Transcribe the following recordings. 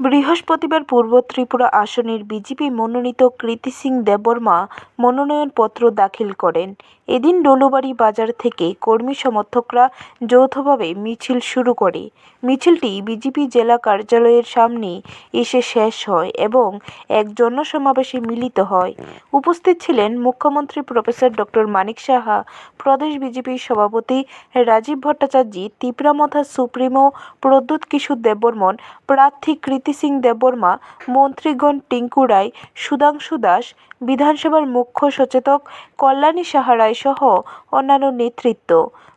বৃহস্পতিবার পূর্ব ত্রিপুরা আসনের বিজেপি মনোনীত কৃতি সিং দেববর্মা মনোনয়নপত্র দাখিল করেন। এদিন ডলুবাড়ি বাজার থেকে কর্মী সমর্থকরা যৌথভাবে মিছিল শুরু করে। মিছিলটি বিজেপি জেলা কার্যালয়ের সামনে এসে শেষ হয় এবং এক জনসমাবেশে মিলিত হয়। উপস্থিত ছিলেন মুখ্যমন্ত্রী প্রফেসর ডক্টর মানিক সাহা, প্রদেশ বিজেপির সভাপতি রাজীব ভট্টাচার্য, তিপ্রামথা সুপ্রিমো, প্রদ্যুৎ কিশোর দেববর্মন, প্রার্থী কৃতি সিং দেববর্মা, মন্ত্রীগণ টিঙ্কু রায়, সুধাংশু দাস, বিধানসভার মুখ্য সচেতক কল্যাণী সাহা রায় সহ অন্যান্য নেতৃত্ব।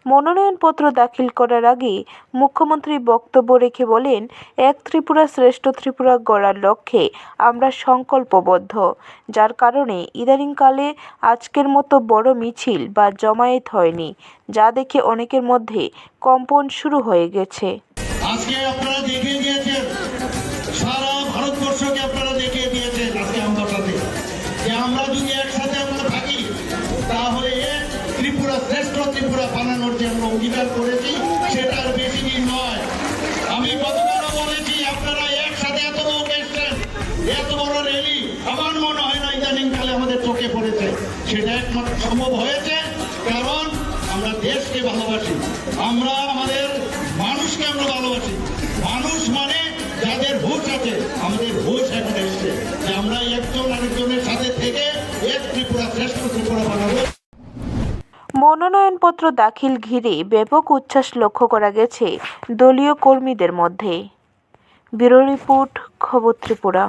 মনোনয়নপত্র দাখিল করার আগে মুখ্যমন্ত্রী বক্তব্য রেখে বলেন, এক ত্রিপুরা শ্রেষ্ঠ ত্রিপুরা গড়ার লক্ষ্যে আমরা সংকল্পবদ্ধ। যার কারণে ইদানিংকালে আজকের মতো বড় মিছিল বা জমায়েত হয়নি, যা দেখে অনেকের মধ্যে কম্পন শুরু হয়ে গেছে। আজকে আপনারা দেখিয়ে দিয়েছেন আমরা যদি একসাথে আমরা থাকি, তাহলে ত্রিপুরা শ্রেষ্ঠ ত্রিপুরা বানানোর যে আমরা অঙ্গীকার করেছি, সেটা আর বেশি দিন নয়। আমি গতকালও বলেছি, আপনারা একসাথে এত লোক এসছেন এত বড় র্যালি, আমার মনে হয় না ইদানিং কালে আমাদের চোখে পড়েছে। সেটা একমাত্র সম্ভব হয়েছে, কারণ আমরা দেশকে ভালোবাসি। আমরা আমাদের মানুষকে আমরা ভালোবাসি। মানুষ মানে যাদের হুশ আছে, আমাদের হুশ এখন এসছে। যে আমরা একজন আরেকজনের সাথে মনোনয়নপত্র দাখিল ঘিরে ব্যাপক উচ্ছ্বাস লক্ষ্য করা গেছে দলীয় কর্মীদের মধ্যে। ব্যুরো রিপোর্ট, খবর ত্রিপুরা।